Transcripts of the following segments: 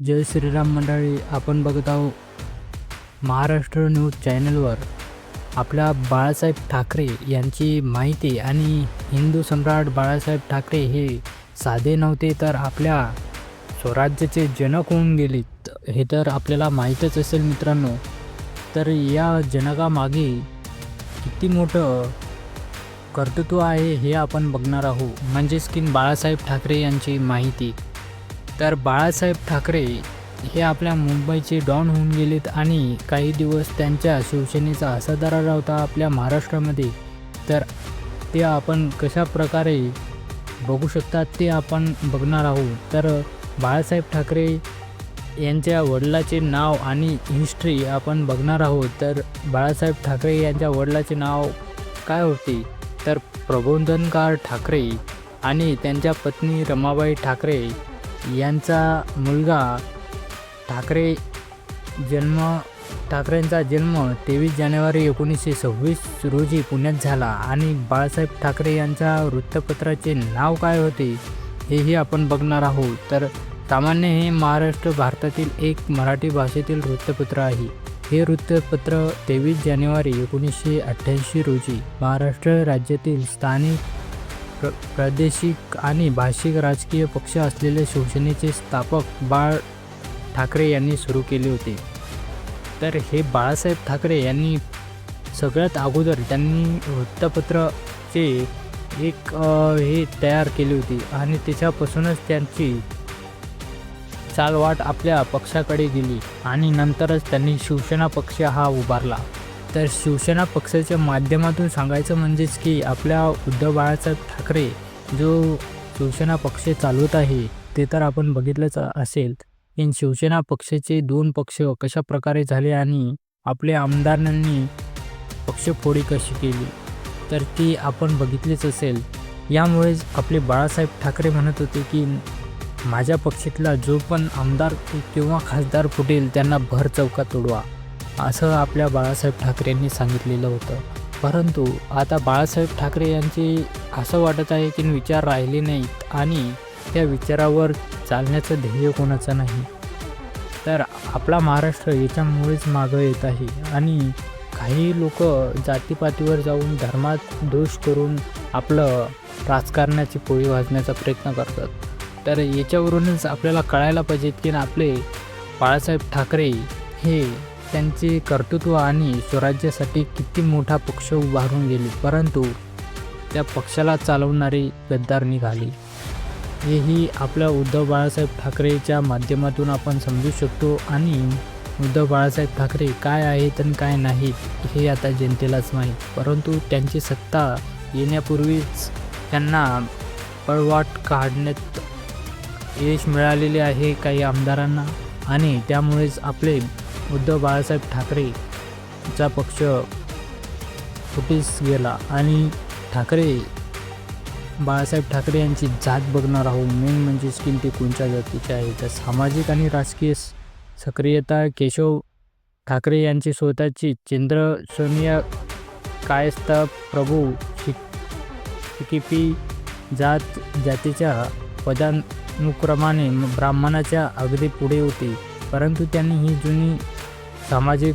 जय श्रीराम मंडळी आपण बघत आहोत महाराष्ट्र न्यूज चॅनलवर. आपल्या बाळासाहेब ठाकरे यांची माहिती आणि हिंदू सम्राट बाळासाहेब ठाकरे हे साधे नव्हते तर आपल्या स्वराज्याचे जनक होऊन गेलेत हे तर आपल्याला माहीतच असेल मित्रांनो. तर या जनकामागे किती मोठं कर्तृत्व आहे हे आपण बघणार आहोत. म्हणजेच की बाळासाहेब ठाकरे यांची माहिती. तर बाळासाहेब ठाकरे हे आपल्या मुंबईचे डॉन होऊन गेलेत आणि काही दिवस त्यांच्या शिवसेनेचा असा दरारा होता आपल्या महाराष्ट्रामध्ये. तर ते आपण कशा प्रकारे बघू शकतात ते आपण बघणार आहोत. तर बाळासाहेब ठाकरे यांच्या वडिलाचे नाव आणि हिस्ट्री आपण बघणार आहोत. तर बाळासाहेब ठाकरे यांच्या वडिलाचे नाव काय होते? तर प्रबोधनकार ठाकरे आणि त्यांच्या पत्नी रमाबाई ठाकरे यांचा मुलगा ठाकरे जन्म ठाकरेंचा जन्म तेवीस जानेवारी एकोणीसशे सव्वीस रोजी पुण्यात झाला आणि बाळासाहेब ठाकरे यांच्या वृत्तपत्राचे नाव काय होते हेही आपण बघणार आहोत. तर सामान्य हे महाराष्ट्र भारतातील एक मराठी भाषेतील वृत्तपत्र आहे. हे वृत्तपत्र तेवीस जानेवारी एकोणीसशे अठ्ठ्याऐंशी रोजी महाराष्ट्र राज्यातील स्थानिक प्र प्रादेशिक आणि भाषिक राजकीय पक्ष असलेले शिवसेनेचे स्थापक बाळ ठाकरे यांनी सुरू केले होते. तर हे बाळासाहेब ठाकरे यांनी सगळ्यात अगोदर त्यांनी वृत्तपत्राचे एक हे तयार केली होती आणि त्याच्यापासूनच त्यांची चालवाट आपल्या पक्षाकडे गेली आणि नंतरच त्यांनी शिवसेना पक्ष हा उभारला. तर शिवसेना पक्षाच्या माध्यमातून सांगायचं म्हणजेच की आपल्या उद्धव बाळासाहेब ठाकरे जो शिवसेना पक्ष चालवत आहे ते तर आपण बघितलंच असेल. पण शिवसेना पक्षाचे दोन पक्ष कशा प्रकारे झाले आणि आपल्या आमदारांनी पक्षफोडी कशी केली तर ती आपण बघितलीच असेल. यामुळेच आपले बाळासाहेब ठाकरे म्हणत होते की माझ्या पक्षातला जो पण आमदार किंवा खासदार फुटेल त्यांना भर चौकात उडवा असं आपल्या बाळासाहेब ठाकरेंनी सांगितलेलं होतं. परंतु आता बाळासाहेब ठाकरे यांचे असं वाटत आहे की विचार राहिले नाहीत आणि त्या विचारावर चालण्याचं ध्येय कोणाचं नाही. तर आपला महाराष्ट्र याच्यामुळेच मागं येत आहे आणि काही लोक जातीपातीवर जाऊन धर्मात दोष करून आपलं राजकारणाची पोळी वाजण्याचा प्रयत्न करतात. तर याच्यावरूनच आपल्याला कळायला पाहिजे की आपले बाळासाहेब ठाकरे हे त्यांचे कर्तृत्व आणि स्वराज्यासाठी किती मोठा पक्ष उभारून गेले परंतु त्या पक्षाला चालवणारी गद्दार निघाली. हेही आपल्या उद्धव बाळासाहेब ठाकरेच्या माध्यमातून आपण समजू शकतो. आणि उद्धव बाळासाहेब ठाकरे काय आहेत आणि काय नाहीत हे आता जनतेलाच माहीत. परंतु त्यांची सत्ता येण्यापूर्वीच त्यांना पळवाट काढण्यात यश मिळालेले आहे काही आमदारांना. आणि त्यामुळेच आपले उद्धव बाळासाहेब ठाकरेचा पक्ष फुटीस गेला आणि ठाकरे बाळासाहेब ठाकरे यांची जात बघणार आहोत. मेन म्हणजे स्किन ते कोणत्या जातीचे आहे? तर सामाजिक आणि राजकीय सक्रियता केशव ठाकरे यांची स्वतःची चंद्र सोनिया कायस्ता प्रभू शिकिपी जात जातीच्या पदानुक्रमाने ब्राह्मणाच्या अगदी पुढे होते. परंतु त्यांनी ही जुनी सामाजिक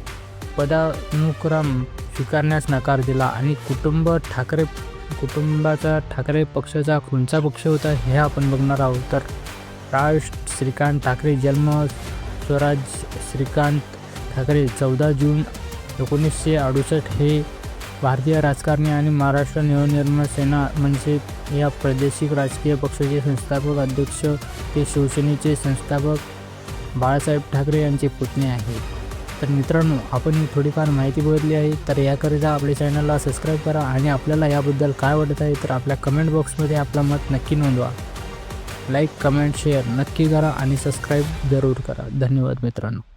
पदानुक्रम स्वीकारण्यास नकार दिला आणि कुटुंब ठाकरे कुटुंबाचा ठाकरे पक्षाचा कोणचा पक्ष होता हे आपण बघणार आहोत. तर राज श्रीकांत ठाकरे जन्म स्वराज श्रीकांत ठाकरे चौदा जून एकोणीसशे अडुसष्ट हे भारतीय राजकारणी आणि महाराष्ट्र नवनिर्माण सेना म्हणजे या प्रादेशिक राजकीय पक्षाचे संस्थापक अध्यक्ष ते शिवसेनेचे संस्थापक बाळासाहेब ठाकरे यांचे पुतणे आहेत. तर मित्रांनो आपण ही थोडीफार माहिती बघितली आहे. तर याकरिता आपल्या चॅनलला सबस्क्राईब करा आणि आपल्याला याबद्दल काय वाटत आहे तर आपल्या कमेंट बॉक्समध्ये आपलं मत नक्की नोंदवा. लाईक कमेंट शेअर नक्की करा आणि सबस्क्राईब जरूर करा. धन्यवाद मित्रांनो.